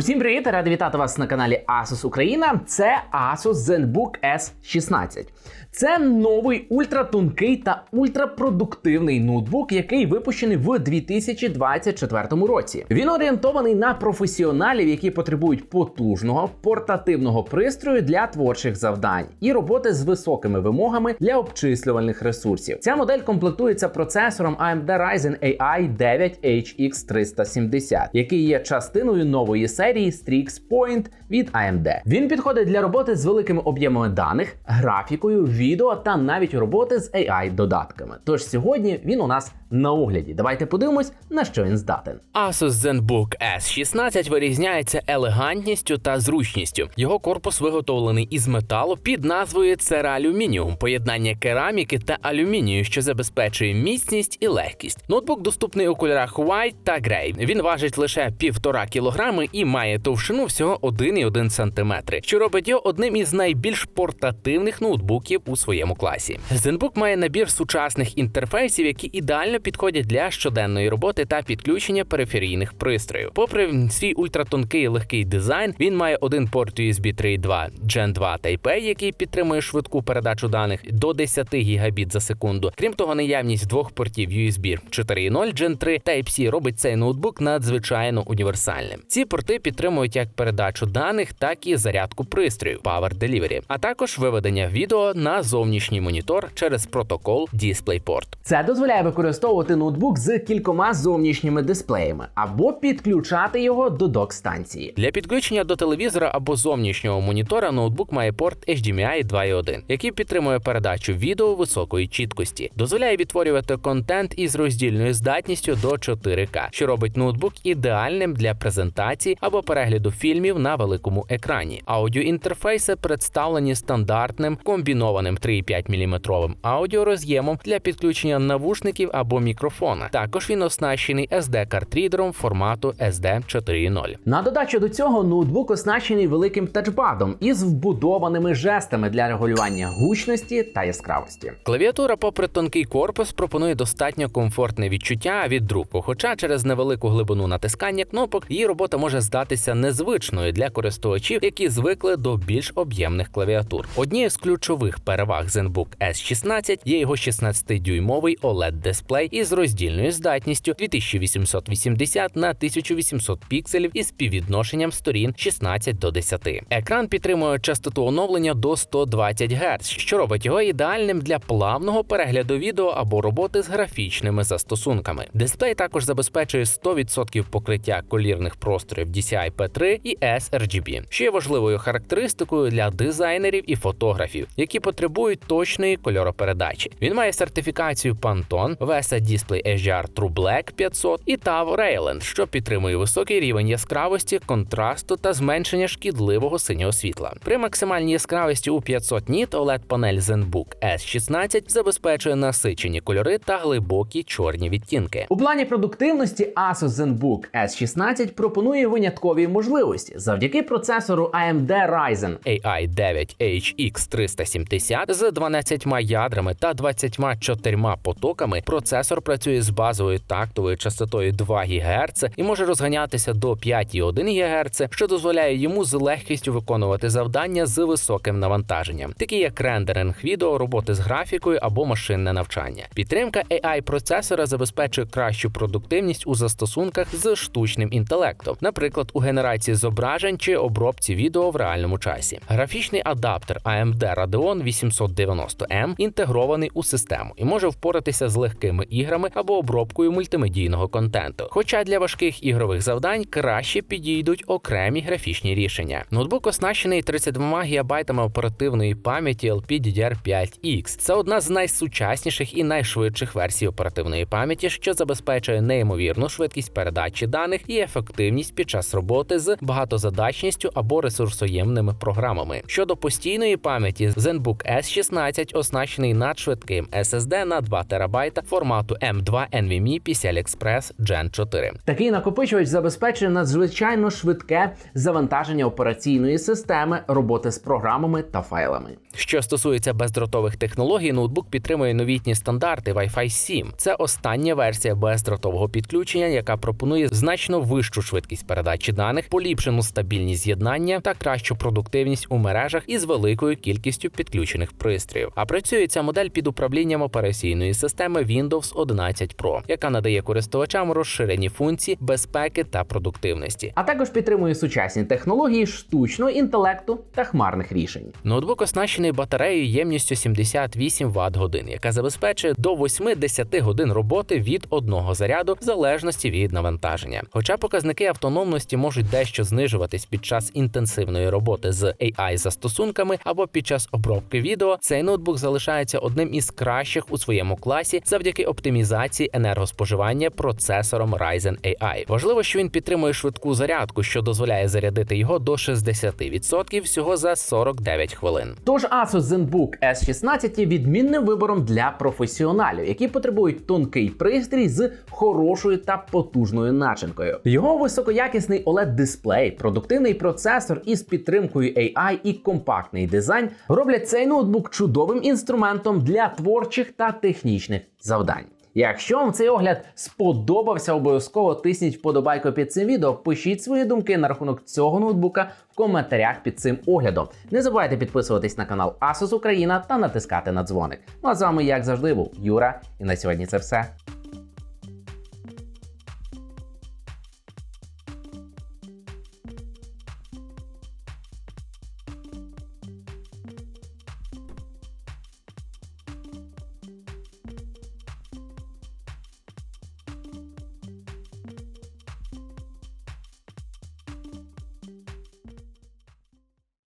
Усім привіт! Радий вітати вас на каналі Asus Україна. Це Asus ZenBook S16. Це новий ультратонкий та ультрапродуктивний ноутбук, який випущений в 2024 році. Він орієнтований на професіоналів, які потребують потужного портативного пристрою для творчих завдань і роботи з високими вимогами для обчислювальних ресурсів. Ця модель комплектується процесором AMD Ryzen AI 9 HX 370, який є частиною нової серії Strix Point від AMD. Він підходить для роботи з великими об'ємами даних, графікою, відео та навіть роботи з AI додатками. Тож сьогодні він у нас на огляді. Давайте подивимось, на що він здатен. Asus ZenBook S16 вирізняється елегантністю та зручністю. Його корпус виготовлений із металу під назвою Цералюмініум, поєднання кераміки та алюмінію, що забезпечує міцність і легкість. Ноутбук доступний у кольорах White та Grey. Він важить лише півтора кілограми і має товщину всього 1,1 см, що робить його одним із найбільш портативних ноутбуків у своєму класі. ZenBook має набір сучасних інтерфейсів, які ідеально підходять для щоденної роботи та підключення периферійних пристроїв. Попри свій ультратонкий легкий дизайн, він має один порт USB 3.2 Gen 2 Type-A, який підтримує швидку передачу даних до 10 гігабіт за секунду. Крім того, наявність двох портів USB 4.0 Gen 3 Type-C робить цей ноутбук надзвичайно універсальним. Ці порти підтримують як передачу даних, так і зарядку пристроїв Power Delivery, а також виведення відео на зовнішній монітор через протокол DisplayPort. Це дозволяє використовувати ноутбук з кількома зовнішніми дисплеями або підключати його до док-станції. Для підключення до телевізора або зовнішнього монітора ноутбук має порт HDMI 2.1, який підтримує передачу відео високої чіткості, дозволяє відтворювати контент із роздільною здатністю до 4К, що робить ноутбук ідеальним для презентації або перегляду фільмів на великому екрані. Аудіоінтерфейси представлені стандартним комбінованим 3,5 мм аудіороз'ємом для підключення навушників або мікрофона. Також він оснащений SD-картрідером формату SD 4.0. На додачу до цього ноутбук оснащений великим тачбадом із вбудованими жестами для регулювання гучності та яскравості. Клавіатура, попри тонкий корпус, пропонує достатньо комфортне відчуття від друку. Хоча через невелику глибину натискання кнопок її робота може здатися незвичною для користувачів, які звикли до більш об'ємних клавіатур. Однією з ключових переваг ZenBook S16 є його 16-дюймовий oled дисплей із роздільною здатністю 2880 на 1800 пікселів із співвідношенням сторін 16 до 10. Екран підтримує частоту оновлення до 120 Гц, що робить його ідеальним для плавного перегляду відео або роботи з графічними застосунками. Дисплей також забезпечує 100% покриття колірних просторів DCI P3 і sRGB, що є важливою характеристикою для дизайнерів і фотографів, які потребують точної кольоропередачі. Він має сертифікацію Pantone, VESA Display HDR True Black 500 і TAV Rayland, що підтримує високий рівень яскравості, контрасту та зменшення шкідливого синього світла. При максимальній яскравості у 500 ніт oled панель ZenBook S16 забезпечує насичені кольори та глибокі чорні відтінки. У плані продуктивності Asus ZenBook S16 пропонує виняткові можливості завдяки процесору AMD Ryzen AI 9 HX 370 з 12 ядрами та 24 потоками. Процесор працює з базовою тактовою частотою 2 ГГц і може розганятися до 5,1 ГГц, що дозволяє йому з легкістю виконувати завдання з високим навантаженням, такі як рендеринг відео, роботи з графікою або машинне навчання. Підтримка AI процесора забезпечує кращу продуктивність у застосунках з штучним інтелектом, наприклад, у генерації зображень чи обробці відео в реальному часі. Графічний адаптер AMD Radeon 890M інтегрований у систему і може впоратися з легкими іграми або обробкою мультимедійного контенту. Хоча для важких ігрових завдань краще підійдуть окремі графічні рішення. Ноутбук оснащений 32 ГБ оперативної пам'яті LPDDR5X. Це одна з найсучасніших і найшвидших версій оперативної пам'яті, що забезпечує неймовірну швидкість передачі даних і ефективність під час роботи з багатозадачністю або ресурсоємними програмами. Щодо постійної пам'яті, ZenBook S16 оснащений надшвидким SSD на 2 ТБ формату M2 NVMe PCI Express Gen 4. Такий накопичувач забезпечує надзвичайно швидке завантаження операційної системи, роботи з програмами та файлами. Що стосується бездротових технологій, ноутбук підтримує новітні стандарти Wi-Fi 7. Це остання версія бездротового підключення, яка пропонує значно вищу швидкість передачі передачі даних, поліпшену стабільність з'єднання та кращу продуктивність у мережах із великою кількістю підключених пристроїв. А працює ця модель під управлінням операційної системи Windows 11 Pro, яка надає користувачам розширені функції безпеки та продуктивності. А також підтримує сучасні технології штучного інтелекту та хмарних рішень. Ноутбук оснащений батареєю ємністю 78 Вт годин, яка забезпечує до 8-10 годин роботи від одного заряду в залежності від навантаження. Хоча показники автономності можуть дещо знижуватись під час інтенсивної роботи з AI застосунками або під час обробки відео, цей ноутбук залишається одним із кращих у своєму класі завдяки оптимізації енергоспоживання процесором Ryzen AI. Важливо, що він підтримує швидку зарядку, що дозволяє зарядити його до 60% всього за 49 хвилин. Тож Asus ZenBook S16 є відмінним вибором для професіоналів, які потребують тонкий пристрій з хорошою та потужною начинкою. Його високоякісний oled дисплей, продуктивний процесор із підтримкою AI і компактний дизайн роблять цей ноутбук чудовим інструментом для творчих та технічних завдань. Якщо вам цей огляд сподобався, обов'язково тисніть вподобайку під цим відео. Пишіть свої думки на рахунок цього ноутбука в коментарях під цим оглядом. Не забувайте підписуватись на канал Asus Україна та натискати на дзвоник. Ну а з вами, як завжди, був Юра. І на сьогодні це все.